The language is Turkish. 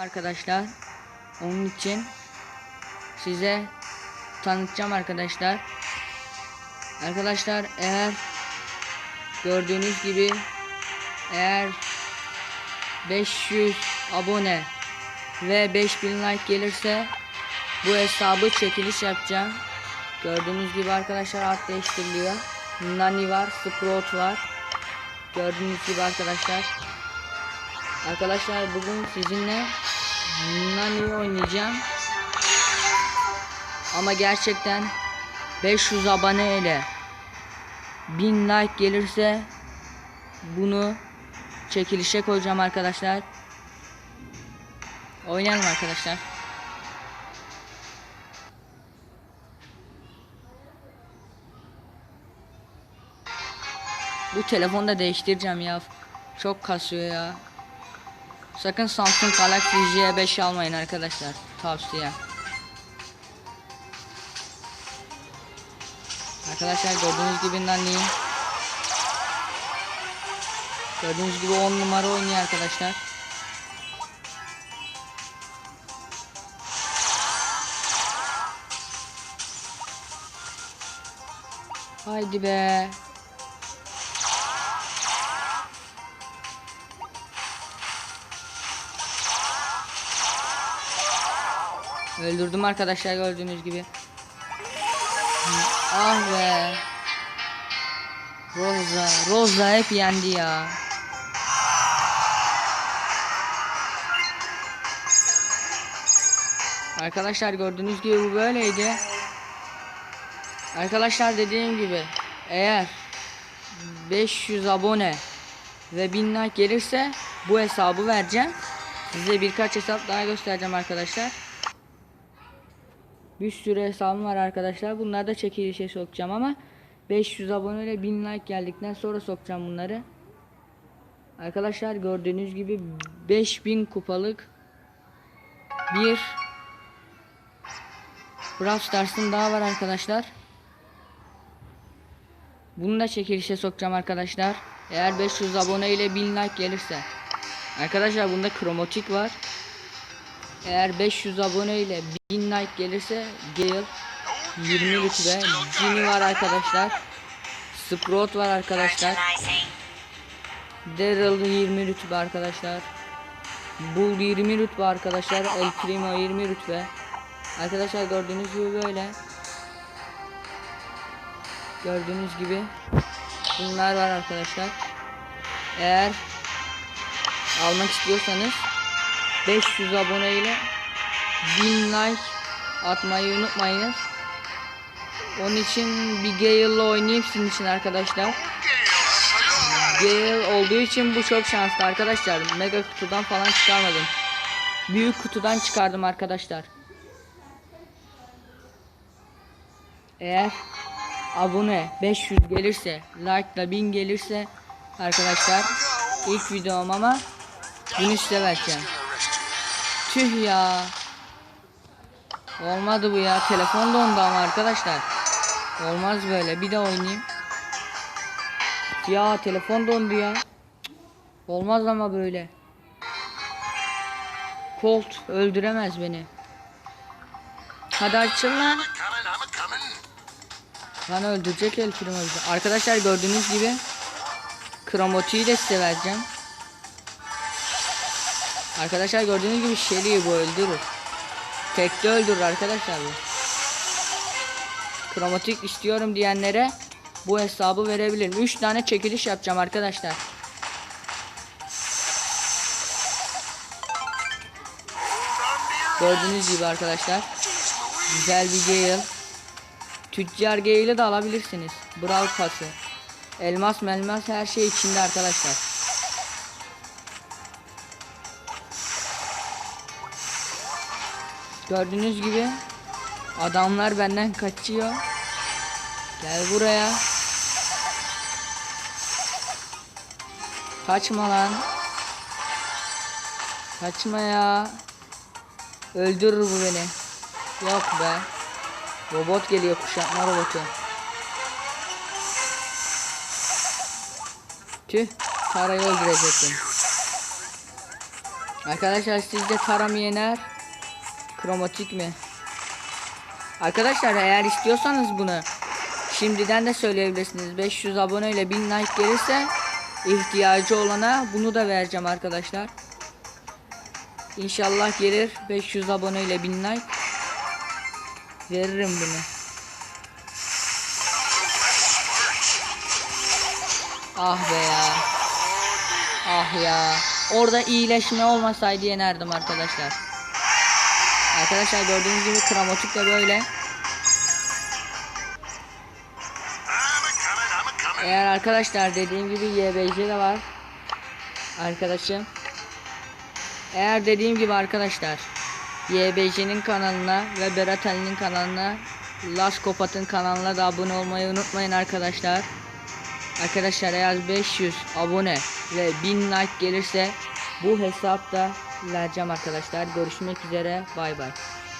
Arkadaşlar onun için size tanıtacağım arkadaşlar. Arkadaşlar eğer gördüğünüz gibi eğer 500 abone ve 5000 like gelirse bu hesabı çekiliş yapacağım. Gördüğünüz gibi arkadaşlar art değiştiriliyor. Nani var, Sprout var. Gördüğünüz gibi arkadaşlar. Arkadaşlar bugün sizinle Nani oynayacağım. Ama gerçekten 500 abone ile 1000 like gelirse bunu çekilişe koyacağım arkadaşlar. Oynayalım arkadaşlar. Bu telefonu da değiştireceğim ya. Çok kasıyor ya. Sakın Samsung Galaxy J5 almayın arkadaşlar. Tavsiye. Arkadaşlar gördüğünüz gibi Nani. Gördüğünüz gibi 10 numara oynuyor arkadaşlar. Haydi be. Öldürdüm arkadaşlar gördüğünüz gibi. Ah be. Rosa. Rosa hep yendi ya. Arkadaşlar gördüğünüz gibi bu böyleydi. Arkadaşlar dediğim gibi eğer 500 abone ve 1000 like gelirse bu hesabı vereceğim. Size birkaç hesap daha göstereceğim arkadaşlar. Bir sürü hesabım var arkadaşlar. Bunları da çekilişe sokacağım ama 500 abone ile 1000 like geldikten sonra sokacağım bunları. Arkadaşlar gördüğünüz gibi 5000 kupalık bir Brawl Stars'ın daha var arkadaşlar. Bunu da çekilişe sokacağım arkadaşlar. Eğer 500 abone ile 1000 like gelirse. Arkadaşlar bunda kromatik var. Eğer 500 abone ile 1000 like gelirse Gale 20 rütbe. Jimmy var arkadaşlar. Sprout var arkadaşlar. Daryl 20 rütbe arkadaşlar. Bull 20 rütbe arkadaşlar. El Primo 20 rütbe. Arkadaşlar gördüğünüz gibi böyle. Gördüğünüz gibi bunlar var arkadaşlar. Eğer almak istiyorsanız 500 abone ile 1000 like atmayı unutmayınız. Onun için bir Gale'la oynayayım sizin için arkadaşlar. Gale olduğu için bu çok şanslı arkadaşlar. Mega kutudan falan çıkarmadım. Büyük kutudan çıkardım arkadaşlar. Eğer abone 500 gelirse, like da 1000 gelirse arkadaşlar ilk videom ama bunu size vereceğim. Tüh ya. Olmadı bu ya. Telefon dondu ama arkadaşlar. Olmaz böyle. Bir de oynayayım. Ya telefon dondu ya. Olmaz ama böyle. Colt öldüremez beni. Hadi açın lan. Lan öldürecek el bizi. Arkadaşlar gördüğünüz gibi kromotiği de size vereceğim. Arkadaşlar gördüğünüz gibi Shelly'i bu öldürür. Tekte öldürür arkadaşlar bu. Kromatik istiyorum diyenlere bu hesabı verebilirim. 3 tane çekiliş yapacağım arkadaşlar. Gördüğünüz gibi arkadaşlar. Güzel bir Gale. Tüccar Gale'i de alabilirsiniz. Brawl pası. Elmas melmas her şey içinde arkadaşlar. Gördüğünüz gibi adamlar benden kaçıyor. Gel buraya. Kaçma lan. Kaçma ya. Öldürür bu beni. Yok be. Robot geliyor kuşatma robotu. Tüh. Sarayı öldürecektim. Arkadaşlar sizce Tara mı yener? Kromatik mi? Arkadaşlar eğer istiyorsanız bunu şimdiden de söyleyebilirsiniz. 500 abone ile 1000 like gelirse ihtiyacı olana bunu da vereceğim arkadaşlar. İnşallah gelir 500 abone ile 1000 like. Veririm bunu. Ah be ya. Ah ya. Orada iyileşme olmasaydı yenerdim arkadaşlar. Arkadaşlar gördüğünüz gibi kromatik de böyle. Eğer arkadaşlar dediğim gibi YBC de var. Arkadaşım. Eğer dediğim gibi arkadaşlar YBC'nin kanalına ve Berat Ali'nin kanalına Las Kopat'ın kanalına da abone olmayı unutmayın arkadaşlar. Arkadaşlar eğer 500 abone ve 1000 like gelirse bu hesapta vereceğim arkadaşlar. Görüşmek üzere. Bay bay.